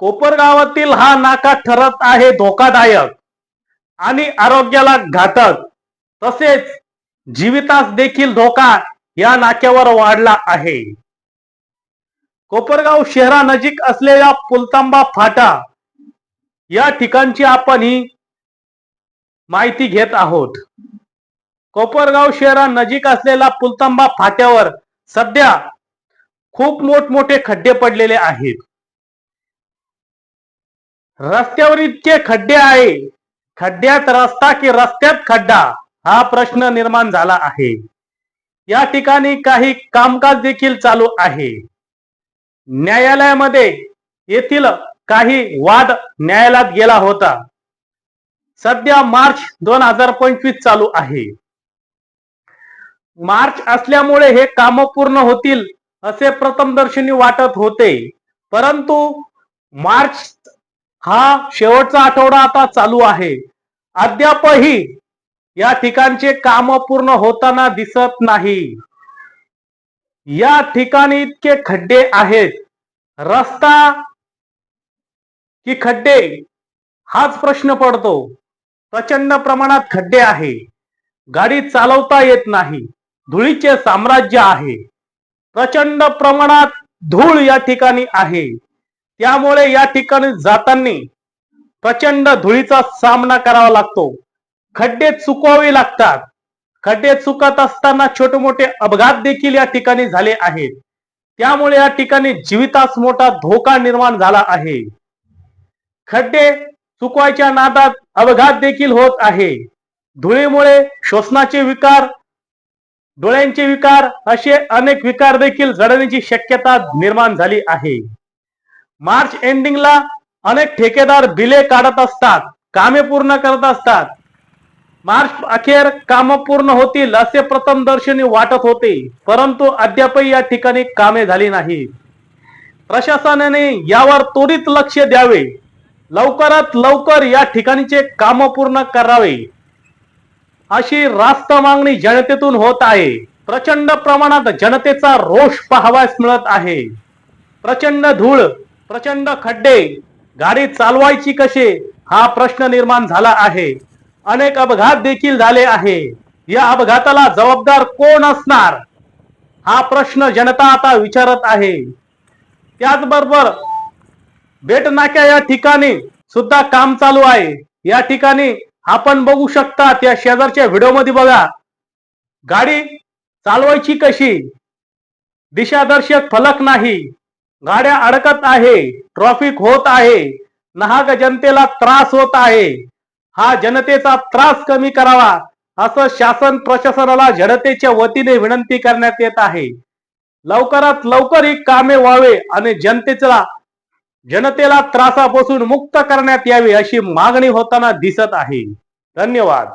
कोपरगावातील हा नाका ठरत आहे धोकादायक आणि आरोग्याला घातक. तसेच जीवितास देखील धोका या नाक्यावर वाढला आहे. कोपरगाव शहरानजीक असलेल्या पुलतांबा फाटा या ठिकाणची आपण ही माहिती घेत आहोत. कोपरगाव शहरानजीक असलेल्या पुलतांबा फाट्यावर सध्या खूप मोठमोठे खड्डे पडलेले आहेत. रस्त्यावर इतके खड्डे आहे. खड्ड्यात रस्ता की रस्त्यात खड्डा? हा प्रश्न निर्माण झाला आहे. या ठिकाणी काही कामकाज देखील चालू आहे. न्यायालयामध्ये येथील काही वाद न्यायालयात गेला होता. सध्या मार्च दोन हजार पंचवीस चालू आहे. मार्च असल्यामुळे हे काम पूर्ण होतील असे प्रथमदर्शनी वाटत होते. परंतु मार्च हा शेवटचा आठवडा आता चालू आहे. अद्यापही या ठिकाणचे काम पूर्ण होताना दिसत नाही. या ठिकाणी इतके खड्डे आहेत. रस्ता की खड्डे? हाच प्रश्न पडतो. प्रचंड प्रमाणात खड्डे आहे. गाडी चालवता येत नाही. धुळीचे साम्राज्य आहे. प्रचंड प्रमाणात धूळ या ठिकाणी आहे. त्यामुळे या ठिकाणी जाताना प्रचंड धुळीचा सामना करावा लागतो. खड्डे चुकवावे लागतात. खड्डे चुकत असताना छोटे मोठे अपघात देखील या ठिकाणी झाले आहेत. त्यामुळे या ठिकाणी जीवितास मोठा धोका निर्माण झाला आहे. खड्डे चुकवायच्या नादात अपघात देखील होत आहे. धुळीमुळे श्वसनाचे विकार डोळ्यांचे विकार असे अनेक विकार देखील जडण्याची शक्यता निर्माण झाली आहे. मार्च एंडिंगला अनेक ठेकेदार बिले काढत असतात कामे पूर्ण करत असतात. मार्च अखेर काम पूर्ण होतील असे प्रथम दर्शनी वाटत होते परंतु अद्यापही या ठिकाणी कामे झाली नाही. प्रशासनाने यावर त्वरित लक्ष द्यावे. लवकरात लवकर या ठिकाणीचे काम पूर्ण करावे. अशी रास्त मागणी जनतेतून होत आहे. प्रचंड प्रमाणात जनतेचा रोष पाहावयास मिळत आहे. प्रचंड धूळ प्रचंड खड्डे गाडी चालवायची कसे हा प्रश्न निर्माण झाला आहे. अनेक अपघात देखील झाले आहे. या अपघाताला जबाबदार कोण असणार? हा प्रश्न जनता आता विचारत आहे. त्याचबरोबर बेटनाक्या या ठिकाणी सुद्धा काम चालू आहे. या ठिकाणी आपण बघू शकता त्या शेजारच्या व्हिडिओमध्ये बघा. गाडी चालवायची कशी? दिशादर्शक फलक नाही. गाड्या अडकत आहे ट्रॉफिक होत आहे नाहक जनतेला त्रास होत आहे. हा जनतेचा त्रास कमी करावा असं शासन प्रशासनाला जनतेच्या वतीने विनंती करण्यात येत आहे. लवकरात लवकर ही कामे व्हावे आणि जनतेला जनतेला त्रासापासून मुक्त करण्यात यावे अशी मागणी होताना दिसत आहे. धन्यवाद.